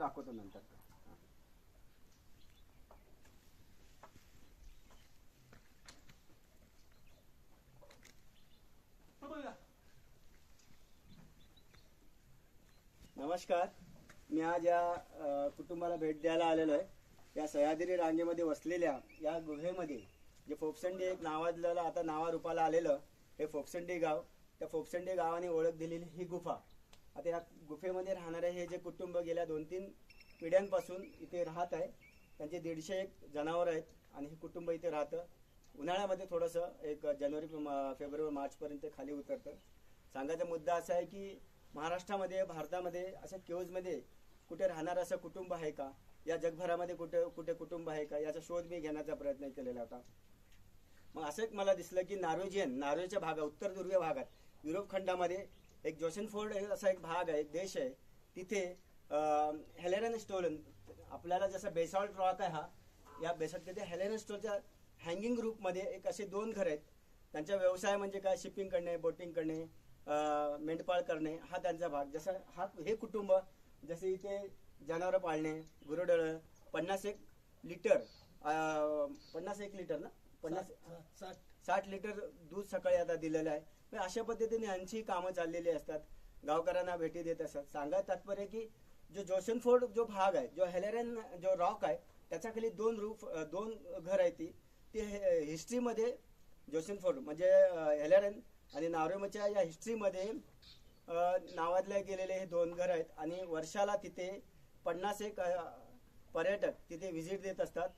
दाखवतो नंतर. नमस्कार. मी आज या कुटुंबाला भेट द्यायला आलेलो आहे. या सह्याद्री रांगेमध्ये वसलेल्या या गुहेमध्ये जे फोपसंडी एक नावाजलेलं आता नावारूपाला आलेलं हे फोपसंडी गाव. त्या फोपसंडी गावाने ओळख दिलेली ही गुफा. आता या गुफेमध्ये राहणारे हे जे कुटुंब गेल्या दोन तीन पिढ्यांपासून इथे राहत आहे त्यांचे दीडशे एक जनावर आहेत आणि हे कुटुंब इथे राहतं. उन्हाळ्यामध्ये थोडंसं एक जानेवारी फेब्रुवारी मार्चपर्यंत खाली उतरतं. सांगायचा मुद्दा असा आहे की महाराष्ट्रामध्ये भारतामध्ये अशा केव्जमध्ये कुठे राहणारं असं कुटुंब आहे का? या जगभरामध्ये कुठे कुठे कुटुंब आहे का? याचा शोध मी घेण्याचा प्रयत्न केलेला होता. मग असं एक मला दिसलं की नॉर्वेजियन नॉर्वेच्या भागात उत्तर ध्रुवीय भागात युरोप खंडामध्ये एक जोशनफोर्ड असा एक भाग आहे देश आहे. तिथे हेलेरन स्टोलन आपल्याला जसा बेसॉल्ट रॉक आहे हा या बेसॉल्ट तिथे हेलेरन स्टोलच्या हँगिंग ग्रुपमध्ये एक असे दोन घर आहेत. त्यांचा व्यवसाय म्हणजे काय? शिपिंग करणे बोटिंग करणे मेंढपाळ करणे हा त्यांचा भाग. जसं हा हे कुटुंब जसे इथे जनावरं पाळणे गुरुडळ पन्नास एक लिटर पन्नास एक लिटर ना? पन्नास साठ लिटर दूध सकाळी आता दिलेलं आहे. अशा पद्धतीने यांची कामं चाललेली असतात. गावकऱ्यांना भेटी देत असतात. सांगा तात्पर्य की जो जोशनफोर्ड जो भाग आहे जो हेलेरन जो रॉक आहे त्याच्याखाली दोन रूफ दोन घर आहेत ती. ती हिस्ट्रीमध्ये जोशनफोर्ड म्हणजे हेलेरन आणि नारोमच्या या हिस्ट्रीमध्ये नावाजले गेलेले हे दोन घर आहेत. आणि वर्षाला तिथे पन्नास एक पर्यटक तिथे व्हिजिट देत असतात.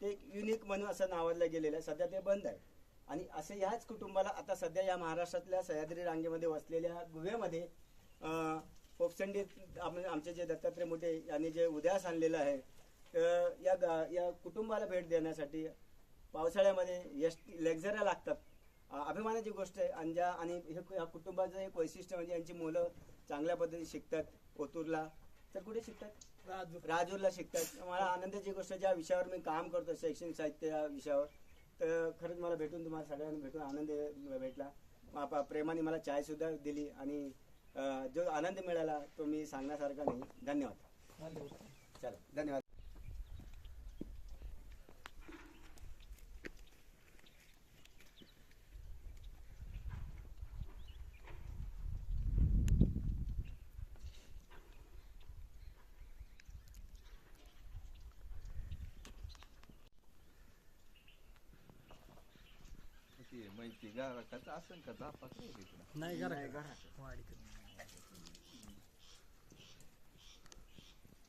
ते युनिक म्हणून असं नावाजलं गेलेलं आहे. सध्या ते बंद आहे. आणि असे ह्याच कुटुंबाला आता सध्या या महाराष्ट्रातल्या सह्याद्री रांगेमध्ये वसलेल्या गुहेमध्ये आम- आमचे जे दत्तात्रय मोठे यांनी जे उद्यास आणलेलं आहे तर या गा- या कुटुंबाला भेट देण्यासाठी पावसाळ्यामध्ये एस लेक्झऱ्या लागतात. अभिमानाची गोष्ट आहे. आणि ज्या आणि हे कुटुंबाचं एक वैशिष्ट्य म्हणजे यांची मुलं चांगल्या पद्धतीने शिकतात ओतूरला. तर कुठे शिकतात? राजूरला. शिकतात. मला आनंदाची गोष्ट ज्या विषयावर मी काम करतो शैक्षणिक साहित्य या विषयावर तर खरंच मला भेटून तुम्हाला सगळ्यांना भेटून आनंद भेटला. प्रेमाने मला चाय सुद्धा दिली आणि जो आनंद मिळाला तो मी सांगण्यासारखा नाही. धन्यवाद. चला धन्यवाद. ती माहिती गारकाचं असेल का जापास नाही तिकडं. नाही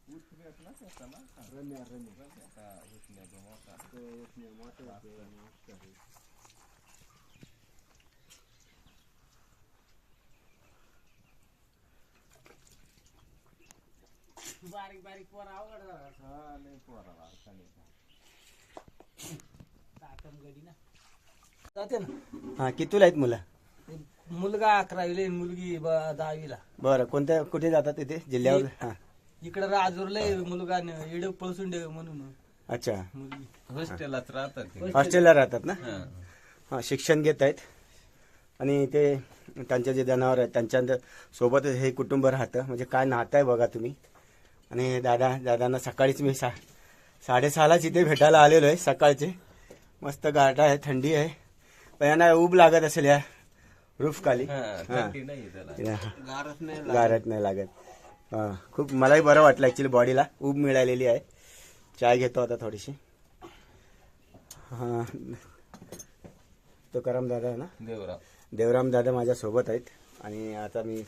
उठण्यात ना त्याचा ना. रम्या रम्या. हा, उठण्याचा मोठा. बारीक बारीक पोर अवघड झाला. हा नाही पोराला अडचण येत नाही. ताकम गडी ना. जाते ना. हा कितीला आहेत मुलं? मुलगा अकरावीला आहे, मुलगी ब- दहावीला. बरं कोणत्या कुठे जातात तिथे जिल्ह्यावर? हा इकडे राजूरला आहे मुलगा इड पळसुंडे म्हणून. अच्छा. मुलगी. हॉस्टेलात राहतात ते. हॉस्टेलला राहतात ना? हा. हा शिक्षण घेत आहेत. आणि ते त्यांचे जे जनावर आहेत त्यांच्या सोबतच हे कुटुंब राहतं. म्हणजे काय नातं आहे बघा तुम्ही. आणि दादा दादांना सकाळीच मी सा साडेसहालाच इथे भेटायला आलेलो आहे सकाळचे. मस्त गारठा आहे थंडी आहे. पण यांना ऊब लागत असेल या रूफ खाली. थंडी नाही लागत. हा खूप मलाही बरं वाटलं ऍक्च्युली बॉडीला ऊब मिळालेली आहे. चाय घेतो आता थोडीशी. हा. तो करम दादा आहे ना? देवराव देवराम दादा माझ्या सोबत आहेत. आणि आता मी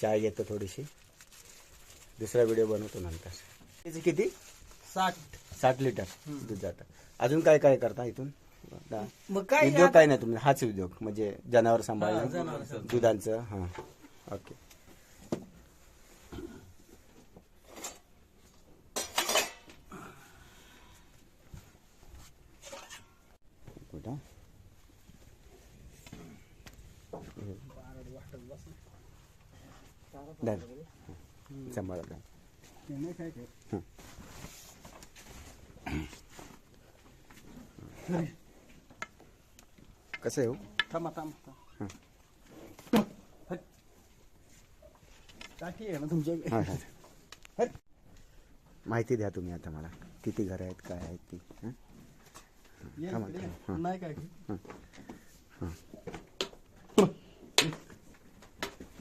चाय घेतो थोडीशी. दुसरा व्हिडिओ बनवतो नंतर. त्याचे किती? साठ. साठ लिटर दूध जातं. अजून काय काय करता इथून? दा- मग काय उद्योग काय नाही तुम्ही हाच उद्योग. म्हणजे जनावर सांभाळणं दुधांचं हा. ओके. कुठं. सांभाळा. हं. कसं आहे हो? थांबा थांबा हं. टाकी आहे ना तुमच्या? हा, हा. माहिती द्या तुम्ही आता मला. किती घरं आहेत काय आहेत ती हं? ये थांबा, इकडे. थांबा. नाही काय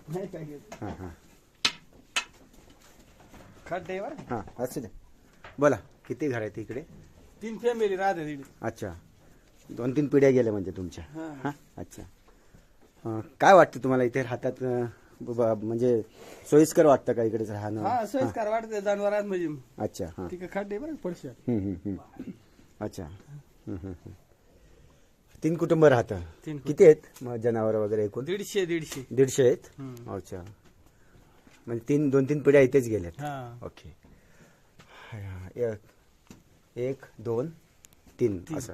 नाही काय घेत. हां हां. खड्डे बरं हां असू द्या. बोला किती घर आहेत इकडे? तीन फॅमिली राहते तिकडे अच्छा. दोन तीन पिढ्या गेल्या म्हणजे तुमच्या. हां. अच्छा. अं, काय वाटतं तुम्हाला इथे ब- म्हणजे सोयीस्कर वाटतं का इकडेच राहणं? हा सोयीस्कार वाटते जनावरात म्हणजे अच्छा हां. तिकडे खड्डे बरं पडशा हम्म, हम्म, हम्म. अच्छा. हम्म, हम्म, हम्म. तीन कुटुंब राहतं. तीन कुटुंब. किती आहेत मग जनावर वगैरे एकूण? दीडशे दीडशे. दीडशे आहेत? हम्म. अच्छा. म्हणजे तीन दोन तीन पिढ्या इथेच गेल्यात. हा. ओके. एक- एक दोन तीन. असं.